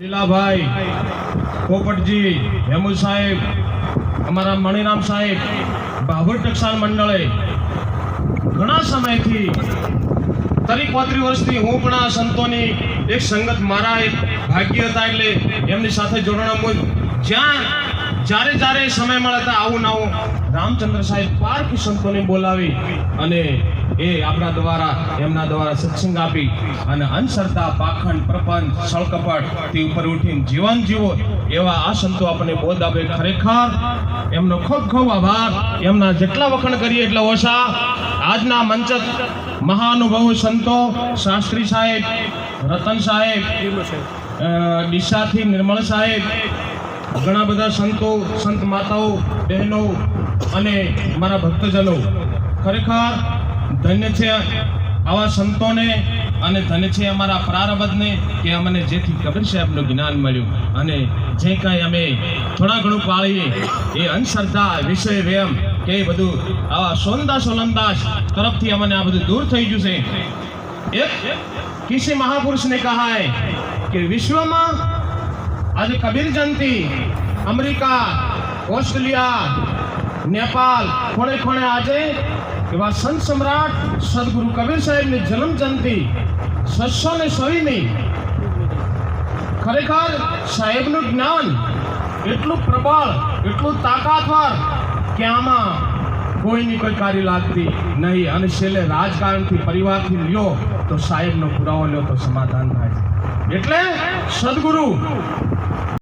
લીલાભાઈ પોપટજી, હેમુ સાહેબ, અમારા મણિરામ સાહેબ ભાભર ટકસાલ મંડળે ઘણા સમયથી તરી પાંત્રીસ વર્ષથી હું પણ આ સંતોની એક સંગત મારા એક ભાગ્ય હતા એટલે એમની સાથે જોડાણ જ્યાં જ્યારે જ્યારે સમય મળે ત્યાં આવું ના આવું રામચંદ્ર સાહેબ પારકી સંતોને બોલાવી અને એ આપણા દ્વારા, એમના દ્વારા સત્સંગ આપી અને અંધશ્રદ્ધા પાખંડ, પ્રપંચ સળકપટ તે ઉપર ઉઠીને જીવન જીવો એવા આ સંતો આપણને બોધ આપે. ખરેખર એમનો ખૂબ ખૂબ આભાર. એમના જેટલા વખાણ કરીએ એટલા ઓછા. આજના મંચ મહાનુભવ સંતો, શાસ્ત્રી સાહેબ, રતન સાહેબ ડીસાથી નિર્મળ સાહેબ ઘણા બધા સંતો, સંત માતાઓ, બહેનો અને મારા ભક્તજનો, ખરેખર ધન્ય છે આવા સંતોને અને ધન્ય છે અમારા પ્રારબ્ધને કે અમને જેથી કબીર સાહેબનું જ્ઞાન મળ્યું. અને જે કાંઈ અમે થોડા ઘણું પાળીએ, એ અંધશ્રદ્ધા, વિષય, વ્યમ કે બધું આવા સોનદાસ ઓલમદાસ તરફથી અમને આ બધું દૂર થઈ ગયું છે. એક કિસી મહાપુરુષને કહાય કે વિશ્વમાં આજે કબીર જયંતી અમેરિકા ઓસ્ટ્રેલિયા નેપાલ ખૂણે ખૂણે આજે એવા સંત સમ્રાટ સદગુરુ કબીર સાહેબની જન્મ જયંતી છસો ને સવીની ખરેખર સાહેબનું જ્ઞાન એટલું પ્રબળ, એટલું તાકાતવર કે આમાં કોઈની કોઈ કાર્ય લાગતી નહીં અને છેલ્લે રાજકારણથી, પરિવારથી લ્યો તો સાહેબનો પુરાવો લ્યો તો સમાધાન થાય. એટલે સદગુરુ